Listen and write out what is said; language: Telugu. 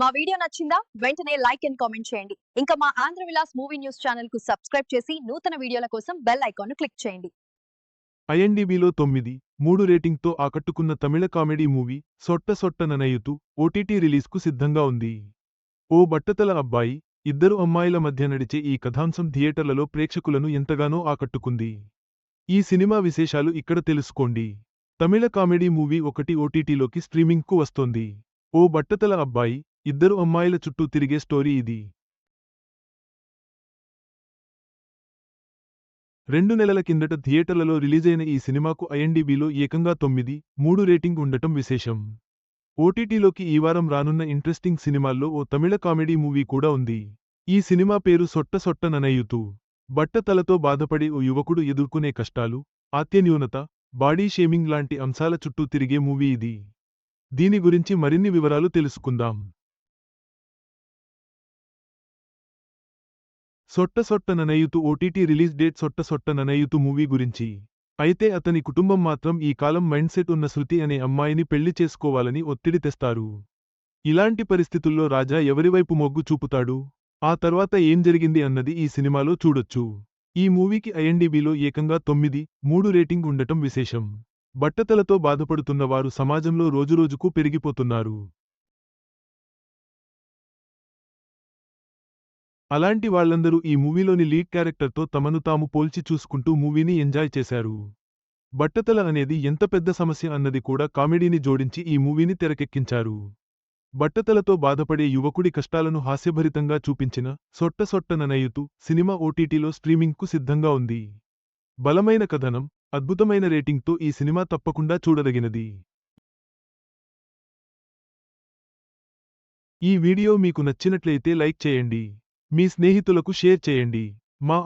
మా వీడియో నచ్చిందా? వెంటనే లైక్ అండ్ కామెంట్ చేయండి. ఇంకా మా ఆంధ్ర విలాస్ మూవీ న్యూస్ ఛానల్కు సబ్స్క్రైబ్ చేసి నూతన వీడియోల కోసం బెల్ ఐకాన్ను క్లిక్ చేయండి. ఐఎన్డిబిలో తొమ్మిది మూడు రేటింగ్తో ఆకట్టుకున్న తమిళ comedy movie Sotta Sotta Nanaiyuthu OTT రిలీజ్కు సిద్ధంగా ఉంది. ఓ బట్టతల అబ్బాయి ఇద్దరు అమ్మాయిల మధ్య నడిచే ఈ కథాంశం థియేటర్లలో ప్రేక్షకులను ఎంతగానో ఆకట్టుకుంది. ఈ సినిమా విశేషాలు ఇక్కడ తెలుసుకోండి. తమిళ కామెడీ మూవీ ఒకటి ఓటీటీలోకి స్ట్రీమింగ్కు వస్తోంది. ఓ బట్టతల అబ్బాయి ఇద్దరు అమ్మాయిల చుట్టూ తిరిగే స్టోరీ ఇది. రెండు నెలల కిందట థియేటర్లలో రిలీజైన ఈ సినిమాకు ఐఎన్డీబీలో ఏకంగా తొమ్మిది మూడు రేటింగ్ ఉండటం విశేషం. ఓటీటీలోకి ఈ వారం రానున్న ఇంట్రెస్టింగ్ సినిమాల్లో ఓ తమిళ కామెడీ మూవీ కూడా ఉంది. ఈ సినిమా పేరు సొట్ట సొట్ట ననయుతూ బట్టతలతో బాధపడే ఓ యువకుడు ఎదుర్కొనే కష్టాలు ఆత్యన్యూనత బాడీ షేమింగ్ లాంటి అంశాల చుట్టూ తిరిగే మూవీ ఇది. దీని గురించి మరిన్ని వివరాలు తెలుసుకుందాం. Sotta Sotta Nanaiyuthu OTT release date Sotta Sotta Nanaiyuthu movie గురించి. అయితే అతని కుటుంబం మాత్రం ఈ కాలం మైండ్ సెట్ ఉన్న శృతి అనే అమ్మాయిని పెళ్ళి చేసుకోవాలని ఒత్తిడి తెస్తారు. ఇలాంటి పరిస్థితుల్లో రాజా ఎవరివైపు మొగ్గు చూపుతాడు? ఆ తర్వాత ఏం జరిగింది అన్నది ఈ సినిమాలో చూడొచ్చు. ఈ మూవీకి ఐఎన్డీబీలో ఏకంగా తొమ్మిది మూడు రేటింగ్ ఉండటం విశేషం. బట్టతలతో బాధపడుతున్న వారు సమాజంలో రోజురోజుకు పెరిగిపోతున్నారు. అలాంటి వాళ్ళందరూ ఈ మూవీలోని లీడ్ క్యారెక్టర్తో తమను తాము పోల్చి చూసుకుంటూ మూవీని ఎంజాయ్ చేశారు. బట్టతల అనేది ఎంత పెద్ద సమస్య అన్నది కూడా కామెడీని జోడించి ఈ మూవీని తెరకెక్కించారు. బట్టతలతో బాధపడే యువకుడి కష్టాలను హాస్యభరితంగా చూపించిన సొట్ట సొట్ట ననయుతు సినిమా ఓటీటీలో స్ట్రీమింగ్కు సిద్ధంగా ఉంది. బలమైన కథనం అద్భుతమైన రేటింగ్తో ఈ సినిమా తప్పకుండా చూడదగినది. ఈ వీడియో మీకు నచ్చినట్లయితే లైక్ చేయండి. మీ స్నేహితులకు షేర్ చేయండి. మా